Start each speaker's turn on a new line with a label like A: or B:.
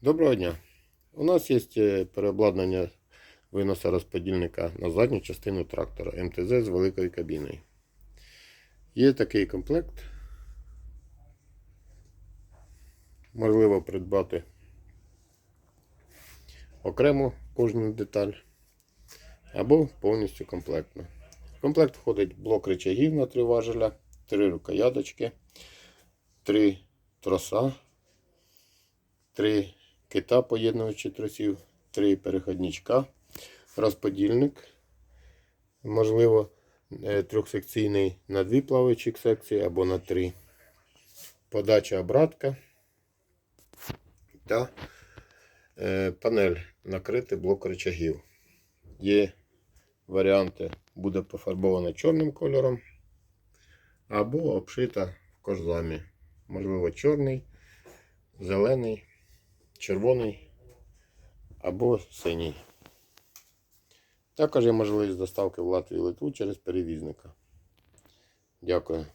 A: Доброго дня. У нас є е, переобладнання виноса розподільника на задню частину трактора МТЗ з великою кабіною. Є такий комплект. Можливо придбати окремо кожну деталь або повністю комплектно. В комплект входить блок речагів на три важеля, три рукояточки, три троса, три кита поєднувачі тросів, три переходничка, розподільник, можливо, е, трьохсекційний на дві плаваючі секції або на три. Подача обратка та е, панель накритий блок рычагів. Є варіанти, буде пофарбована чорним кольором або обшита в кожзамі. Можливо, чорний, зелений, червоний або синій. Також є можливість доставки в Латвію Литву через перевізника. Дякую.